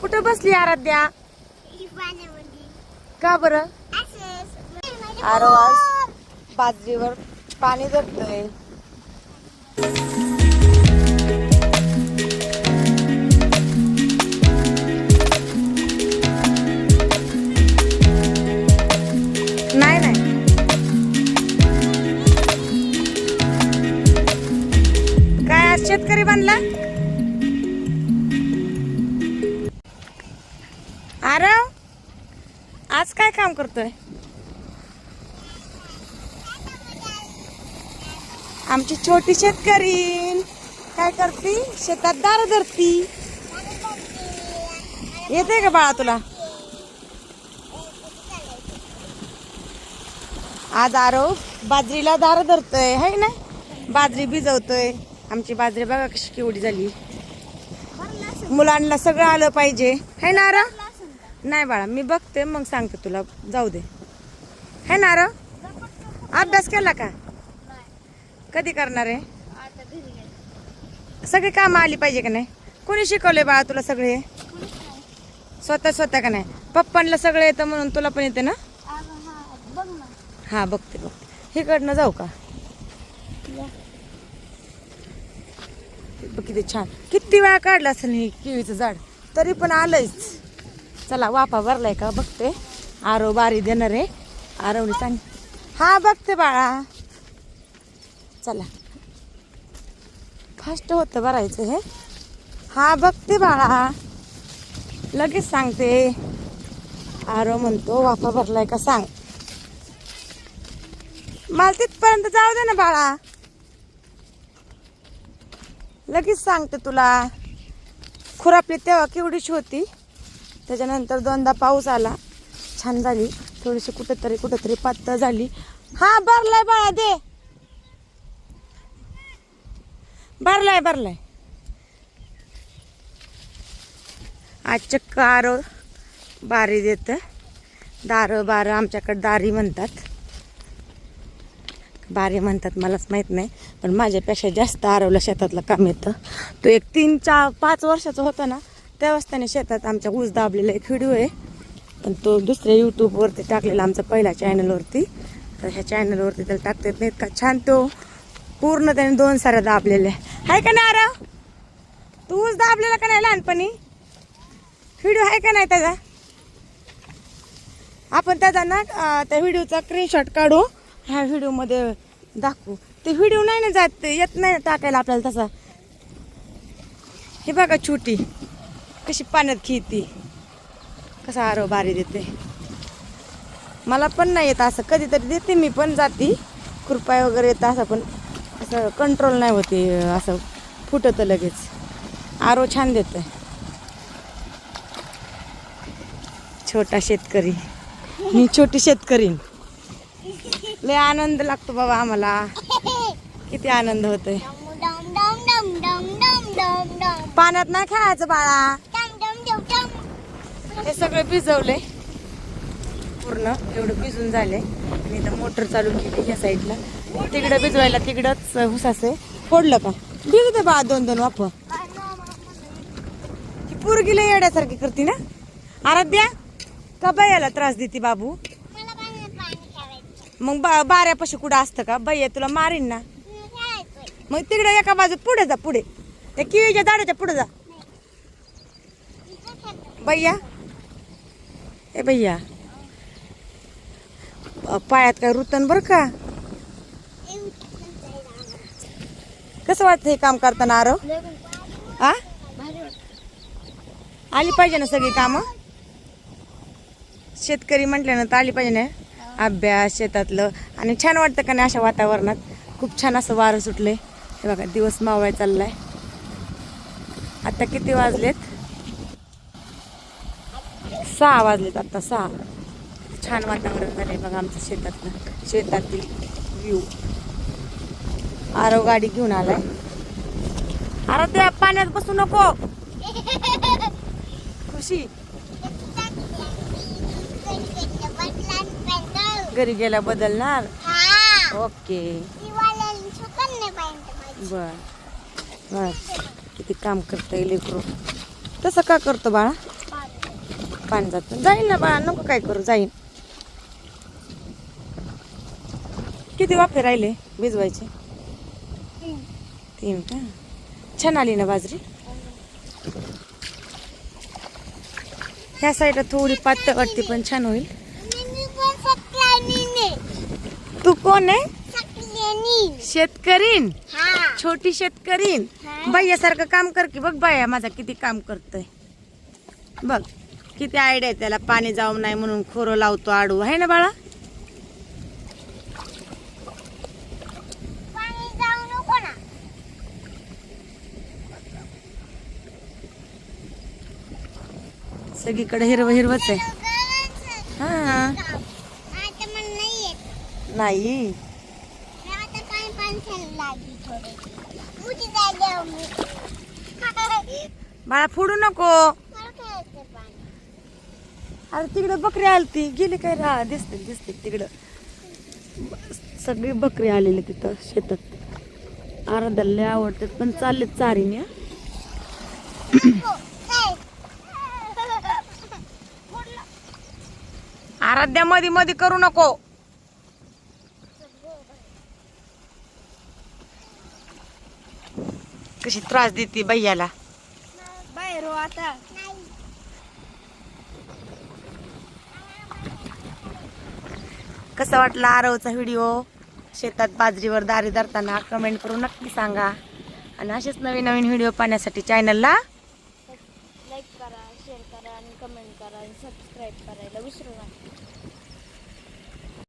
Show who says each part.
Speaker 1: कुठं बसली आराध्या? का बरं? आरव आज बाजरीवर पाणी धरतोय. नाही नाही. काय शेतकरी बनला? आरव आज काय काम करतोय? आमची छोटी शेतकरी. काय करती? शेतात दार धरती. येते का बाळा तुला? आज आरव बाजरीला दार धरतोय है ना? बाजरी भिजवतोय. आमची बाजरी बघा कशी केवढी झाली. मुलांना सगळं आलं पाहिजे. है ना आरा नाही बाळा मी बघते मग सांगते तुला. जाऊ दे. है ना आरव अभ्यास केला का? कधी करणार आहे? सगळी कामं आली पाहिजे का नाही? कोणी शिकवले बाळा तुला सगळे? स्वतः स्वतः का नाही? पप्पांना सगळं येतं म्हणून तुला पण येते ना? हा बघते बघते. इकडनं जाऊ का? किती छान. किती वेळा काढला असेल हे किवीचं झाड? तरी पण आलंयच. चला वाफा भरलाय का? बघते. आरो बारी देणार आहे. आरवने सांग. हा बघते बाळा. चला. फास्ट होतं भरायचं हे. हा बघते बाळा. लगेच सांगते. आरो म्हणतो वाफा भरलाय का सांग. मला तिथपर्यंत जाऊ दे ना बाळा. लगेच सांगते तुला. खुरापली तेव्हा केवढीशी होती? त्याच्यानंतर दोनदा पाऊस आला. छान झाली. थोडीशी कुठंतरी कुठंतरी पातळ झाली. हा भरलाय बाळा दे. भरलाय भरलाय. आज कार बारी देत. दार बार आमच्याकडे दारी म्हणतात. बारे म्हणतात मलाच माहीत नाही. पण माझ्यापेक्षा जास्त आरवलं शेतातलं काम येतं. तो एक तीन चार पाच वर्षाचा होता ना तेव्हाच त्याने शेतात आमच्या ऊस दाबलेला एक व्हिडिओ आहे. पण तो दुसऱ्या यूट्यूबवरती टाकलेला आमचा पहिला चॅनलवरती तर ह्या चॅनलवरती त्याला टाकता येत नाहीत का? छान तो पूर्ण त्याने दोन साऱ्या दाबलेल्या आहे का नाही आरव? तू ऊस दाबलेला का नाही लहानपणी? व्हिडिओ आहे का नाही त्याचा? आपण त्याचा ना त्या व्हिडिओचा स्क्रीनशॉट काढू. ह्या व्हिडिओमध्ये दाखवू. ते व्हिडिओ नाही ना जात येत नाही ना टाकायला आपल्याला तसा. हे बघा छोटी. कशी पाण्यात खेळती? कसा आरो बारी देते. मला पण नाही येत असं. कधीतरी देते मी पण जाती. कृपया वगैरे येतं असं पण असं कंट्रोल नाही होते असं फुटतं लगेच. आरो छान देतं छोटा शेतकरी. मी छोटी शेतकरी. लय आनंद लागतो बाबा आम्हाला. किती आनंद होतोय. पाण्यात नाही खेळायचं बाळा. हे सगळं भिजवलंय. पूर्ण एवढं भिजून झाले आणि इथं मोटर चालू केली ह्या साईडला. तिकडं भिजवायला तिकडंच हुसासे फोडलं का भिजू दे बाळा दोन दोन वाप ती पोरगीला येड्यासारखी करते ना. आराध्या का बायाला त्रास देते बाबू? मग बा बाऱ्यापाशी कुठं असतं का? बाई तुला मारीन ना. मग तिकडे एका बाजूत पुढे जा पुढे. त्या किळीच्या झाडाच्या पुढे जा. भैया ए भैया पायात काय रुतन बर का? कसं वाटतं हे काम करताना आरो आ? आली पाहिजे ना सगळी कामं? शेतकरी म्हटल्यानंतर आली पाहिजे ना. अभ्यास शेतातलं. आणि छान वाटतं का नाही अशा वातावरणात? खूप छान असं वारं सुटलंय. हे बघा दिवस मावळाय चाललाय. आता किती वाजलेत? सहा वाजलेत आता सहा. छान वातावरण झालंय बघा आमच्या शेतातलं. शेतातील व्ह्यू आरव गाडी घेऊन आलाय. अरे त्या पाण्यात बसू नको. खुशी. घरी गेल्या बदलणार? ओके. बर. बर. किती काम करता येईल तसं का करतो बाळा? पाणी जात जाईल ना बाळा नको काय करू जाईन. किती वाफे राहिले? भिजवायचे? तीन का? छान आली ना बाजरी. ह्या साईडला थोडी पातळ वाटते पण छान होईल. तू कोण आहे? शेतकरीन छोटी शेतकरीन बाह्यासारखं काम कर की बघ बाया माझा किती काम करतोय. बघ. किती आयडिया आहे त्याला? पाणी जाऊ नाही म्हणून खोरं लावतो आडू. आहे ना बाळा? सगळीकडे हिरवं हिरवच आहे. हा. नाही बाळा फोडू नको. अरे तिकडं बकरी आलती. गेली काय रा? दिसते दिसते तिकडं. सगळी बकरी आलेली तिथं शेतात. आराध्याला लय आवडतात पण चालले चारीने. आराध्या मध्ये मध्ये करू नको. कशी त्रास देते भैयाला
Speaker 2: बाहेर हो आता.
Speaker 1: कसा वाटला आरवचा व्हिडिओ? शेतात बाजरीवर दारी धरताना कमेंट करून नक्की सांगा. आणि असेच नवीन नवीन व्हिडिओ पाहण्यासाठी चॅनलला
Speaker 2: लाईक करा शेअर करा आणि कमेंट करा आणि सबस्क्राईब करायला विसरू नका.